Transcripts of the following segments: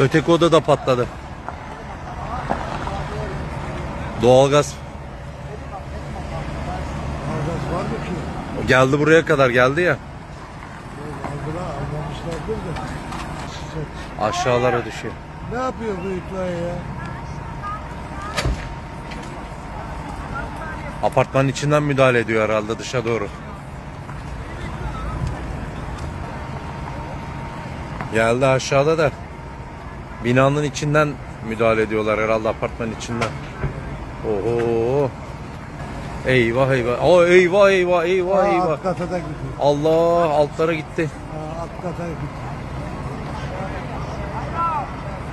Öteki oda da patladı. Doğalgaz Ağzaz var mı ki? geldi buraya kadar geldi ya. Aldılar almamışlardır da. Aşağılara düşüyor. Ne yapıyor bu itfaiye ya? Apartmanın içinden müdahale ediyor herhalde dışa doğru. Geldi aşağıda da. Binanın içinden müdahale ediyorlar herhalde apartmanın içinden. Oho. Eyvah eyvah. Aa, eyvah eyvah eyvah Aa, eyvah. alt kata da gidiyor. Allah altlara gitti. Aa, alt kata gidiyor.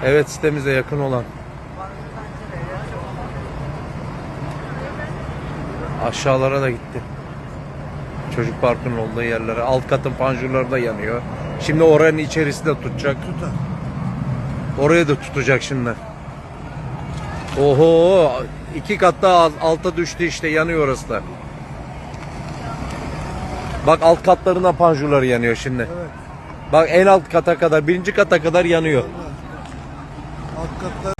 Evet sitemize yakın olan. Aşağılara da gitti. Çocuk parkının olduğu yerlere. Alt katın panjurları da yanıyor. Şimdi oranın içerisi de tutacak. Tutar. Oraya da tutacak şimdi. Oho iki kat daha al- alta düştü işte yanıyor orası da. Bak alt katlarına panjurları yanıyor şimdi. Evet. Bak en alt kata kadar birinci kata kadar yanıyor. Alt katta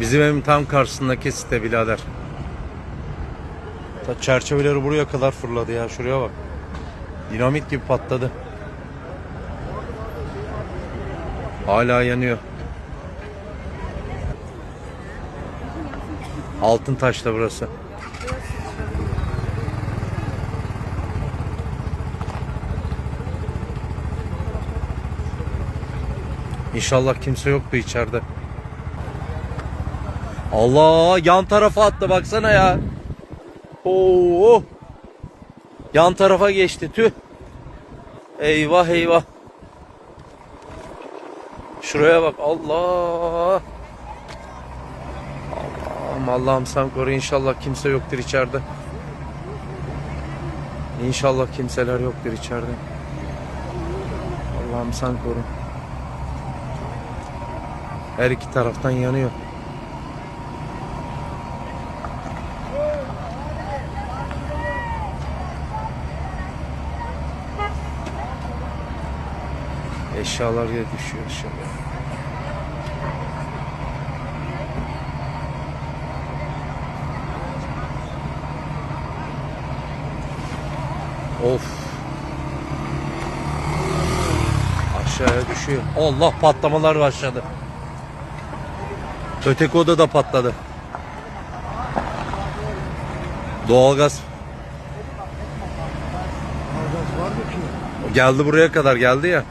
Bizim evin tam karşısındaki site birader. Ta çerçeveleri buraya kadar fırladı ya şuraya bak. Dinamit gibi patladı. Hala yanıyor. Altın taşla burası. İnşallah kimse yoktu içeride. Allah yan tarafa attı baksana ya. Oo. Yan tarafa geçti tüh. Eyvah eyvah. Şuraya bak Allah. Allah'ım Allah'ım sen koru inşallah kimse yoktur içeride. İnşallah kimseler yoktur içeride. Allah'ım sen koru. Her iki taraftan yanıyor. Eşyalar ya düşüyor aşağıya. Of. Aşağıya düşüyor. Allah patlamalar başladı. Öteki oda da patladı. Doğalgaz geldi buraya kadar geldi ya.